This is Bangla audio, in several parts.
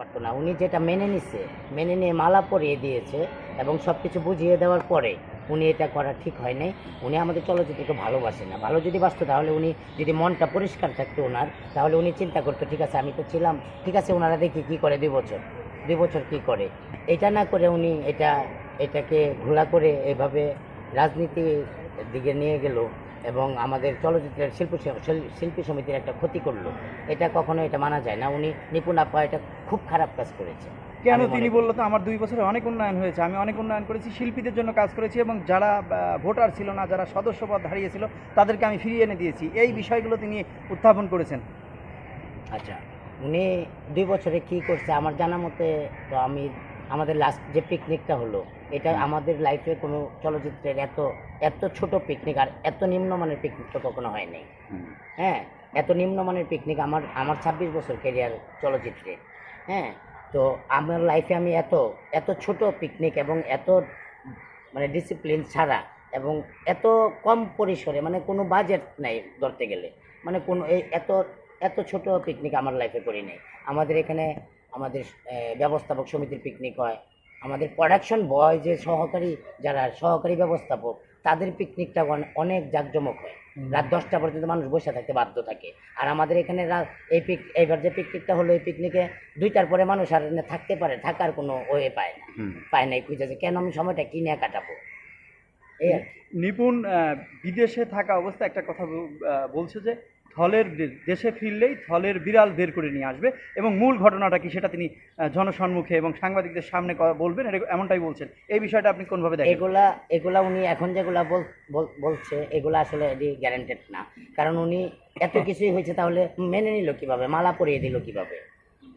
পারতো না। উনি যেটা মেনে নিছে, মেনে নিয়ে মালা পরিয়ে দিয়েছে এবং সব কিছু বুঝিয়ে দেওয়ার পরে উনি এটা করা ঠিক হয় নাই। উনি আমাদের চলচ্চিত্রকে ভালোবাসে না। ভালো যদি বাসতো তাহলে উনি যদি মনটা পরিষ্কার থাকতো ওনার, তাহলে উনি চিন্তা করতো, ঠিক আছে, আমি তো ছিলাম, ঠিক আছে, ওনারা দেখি কী করে, দুই বছর দুই বছর কী করে? এটা না করে উনি এটা, এটাকে ঘোলা করে এভাবে রাজনীতির দিকে নিয়ে গেল। এবং আমাদের চলচ্চিত্রের শিল্প শিল্পী সমিতির একটা ক্ষতি করল। এটা কখনো এটা মানা যায় না। উনি নিপুণ আপা এটা খুব খারাপ কাজ করেছে। কেন তিনি বলল তো আমার দুই বছরে অনেক উন্নয়ন হয়েছে। আমি অনেক উন্নয়ন করেছি শিল্পীদের জন্য কাজ করেছি এবং যারা ভোটার ছিল না যারা সদস্যপদ হারিয়েছিল তাদেরকে আমি ফিরিয়ে এনে দিয়েছি। এই বিষয়গুলো তিনি উত্থাপন করেছেন। আচ্ছা উনি দুই বছরে কি করছে? আমার জানা মতে তো আমি আমাদের লাস্ট যে পিকনিকটা হলো এটা আমাদের লাইফে কোনো চলচ্চিত্রের এত এত ছোট পিকনিক আর এত নিম্নমানের পিকনিক তো কখনো হয় নাই। হ্যাঁ এত নিম্নমানের পিকনিক আমার আমার ছাব্বিশ বছর ক্যারিয়ার চলচ্চিত্রে। হ্যাঁ তো আমার লাইফে আমি এত এত ছোট পিকনিক এবং এত মানে ডিসিপ্লিন ছাড়া এবং এত কম পরিসরে মানে কোনো বাজেট নাই ধরতে গেলে। মানে কোনো এই এত এত ছোট পিকনিক আমার লাইফে করি নাই। আমাদের এখানে আমাদের ব্যবস্থাপক সমিতির পিকনিক হয় আমাদের প্রোডাকশন বয় যে সহকারী যারা সহকারী ব্যবস্থাপক তাদের পিকনিকটা অনেক জাঁকজমক হয়। রাত দশটা পর্যন্ত মানুষ বসে থাকতে বাধ্য থাকে। আর আমাদের এখানে রাত এই পিক এইবার যে পিকনিকটা হলো এই পিকনিকে দুইটার পরে মানুষ আর থাকতে পারে থাকার কোনো ওয়ে পায় না। পায় নাই খুঁজেছে কেন আমি সময়টা কিনে কাটাবো? নিপুণ বিদেশে থাকা অবস্থা একটা কথা বল- বলছে যে থলের দেশে ফিরলেই থলের বিড়াল বের করে নিয়ে আসবে এবং মূল ঘটনাটা কি সেটা তিনি জনসম্মুখে এবং সাংবাদিকদের সামনে বলবেন এমনটাই বলছেন। এই বিষয়টা আপনি কোনভাবে দেখেন? এগুলা এগুলা উনি এখন যেগুলা বল- বল- বলছে এগুলা আসলে এটি গ্যারান্টেড না। কারণ উনি এত কিছুই হয়েছে তাহলে মেনে নিল কীভাবে? মালা পরিয়ে দিল কীভাবে?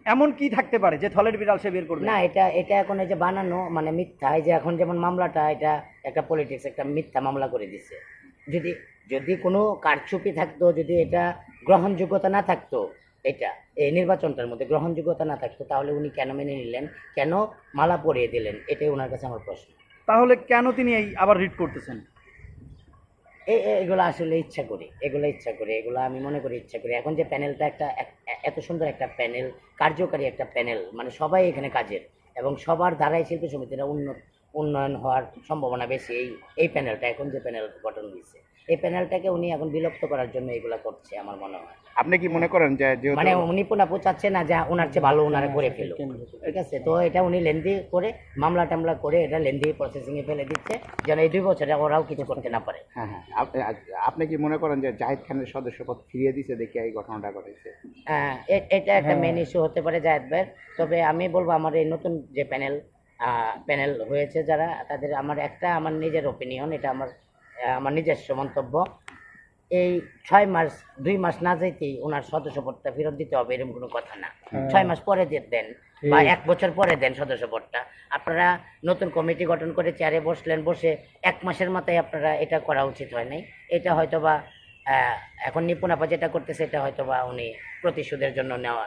এমন কি থাকতে পারে যে থলের বিড়াল সে বের করবে? না এটা এটা এখন এই যে বানানো মানে মিথ্যা এই যে এখন যেমন মামলাটা এটা একটা পলিটিক্স একটা মিথ্যা মামলা করে দিছে। যদি যদি কোনো কারচুপি থাকতো যদি এটা গ্রহণযোগ্যতা না থাকতো এটা এই নির্বাচনটার মধ্যে গ্রহণযোগ্যতা না থাকতো তাহলে উনি কেন মেনে নিলেন? কেন মালা পরিয়ে দিলেন? এটাই ওনার কাছে আমার প্রশ্ন। তাহলে কেন তিনি এই আবার রিড করতেছেন? এগুলো আসলে ইচ্ছা করি এগুলো ইচ্ছা করি এগুলো আমি মনে করি ইচ্ছা করি। এখন যে প্যানেলটা একটা এত সুন্দর একটা প্যানেল কার্যকারী একটা প্যানেল মানে সবাই এখানে কাজের এবং সবার দ্বারাই শিল্পী সমিতিরা উন্নত উন্নয়ন হওয়ার সম্ভাবনা বেশি এই এই প্যানেলটা এখন যে প্যানেল গঠন হয়েছে। এই প্যানেলটাকে উনি এখন বিলুপ্ত করার জন্য এগুলো করছে আমার মনে হয়। আপনি কি মনে করেন যে মানে উনি পুনাপু চাচ্ছে না যে ওনার চেয়ে ভালো ওনারা করে ফেলো ঠিক আছে? তো এটা উনি লেন্দি করে মামলা টামলা করে এটা লেন্দি প্রসেসিং এ ফেলে দিচ্ছে যেন এই দুই বছরে ওরাও কিছু করতে না পারে। হ্যাঁ হ্যাঁ। আপনি কি মনে করেন যে জাহিদ খানের সদস্যপদ ফিরিয়ে দিছে দেখে এই ঘটনাটা ঘটেছে? হ্যাঁ, এটা একটা মেন ইস্যু হতে পারে জায়েদ ভাইয়ের। তবে আমি বলব আমার এই নতুন যে প্যানেল প্যানেল হয়েছে যারা তাদের আমার একটা আমার নিজের ওপিনিয়ন এটা আমার আমার নিজস্ব মন্তব্য। এই ছয় মাস দুই মাস না যেতেই ওনার সদস্যপদটা ফেরত দিতে হবে এরকম কোনো কথা না। ছয় মাস পরে দিয়ে দেন বা এক বছর পরে দেন সদস্যপদটা। আপনারা নতুন কমিটি গঠন করে চেয়ারে বসলেন বসে এক মাসের মাথায় আপনারা এটা করা উচিত হয় নাই। এটা হয়তো বা আহ, এখন নিপুণাপা যেটা করতেছে এটা হয়তো বা উনি প্রতিশোধের জন্য নেওয়া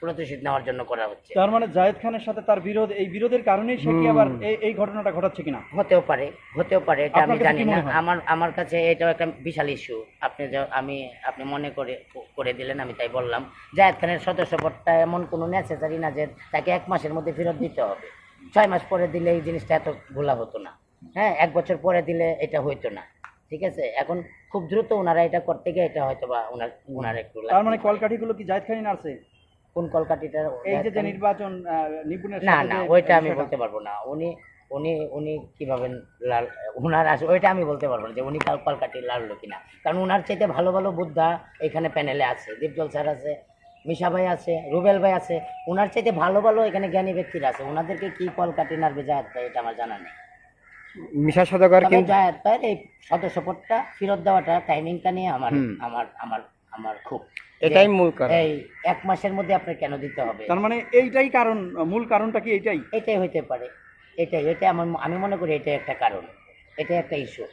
প্রতিশোধ নেওয়ার জন্য করা হচ্ছে। তার মানে জায়েদ খানের সাথে তার বিরোধ এই বিরোধের কারণেই সে কি আবার এই- এই ঘটনাটা ঘটাচ্ছে কিনা? হতেও পারে হতেও পারে এটা আমি জানি না। আমার আমার কাছে এটাও একটা বিশাল ইস্যু আপনি আমি আপনি মনে করে করে দিলেন আমি তাই বললাম। জায়েদ খানের সদস্যপদটা এমন কোনো নেসেসারি না যে তাকে এক মাসের মধ্যে ফেরত দিতে হবে। ছয় মাস পরে দিলে এই জিনিসটা এত ভোলা হতো না। হ্যাঁ এক বছর পরে দিলে এটা হইতো না। ঠিক আছে? এখন খুব দ্রুত ওনারা এটা করতে গিয়ে এটা হয়তো বা ওনার ওনার একটু তার মানে। কলকাঠিগুলো কি জায়েদ খানই নাড়ছে? কোন কলকাটিটা এই যে যে নির্বাচন নিপুণের না না ওইটা আমি বলতে পারব না। উনি উনি উনি কীভাবে লাল উনার আসে ওইটা আমি বলতে পারব না যে উনি কাল কলকাটি লাড়লো কিনা। কারণ উনার চাইতে ভালো ভালো বুদ্ধা এখানে প্যানেলে আছে। দীপজল স্যার আছে মিশা ভাই আছে রুবেল ভাই আছে। ওনার চাইতে ভালো ভালো এখানে জ্ঞানী ব্যক্তিরা আছে। ওনাদেরকে কি কলকাটি নাড়বে জায়াত ভাই এটা আমার জানা নেই। মিশা সদাগর ভাইয়ের এই সদস্যপদটা ফেরত দেওয়াটা টাইমিংটা নিয়ে আমার আমার আমার আমার খুব এটাই মূল কারণ। এই এক মাসের মধ্যে আপনার কেন দিতে হবে? তার মানে এইটাই কারণ মূল কারণটা কি এটাই এটাই হতে পারে। এটাই এটা আমার আমি মনে করি এটাই একটা কারণ। এটাই একটা ইস্যু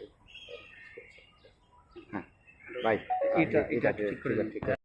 ভাই এটা- এটা ঠিক করে ঠিক আছে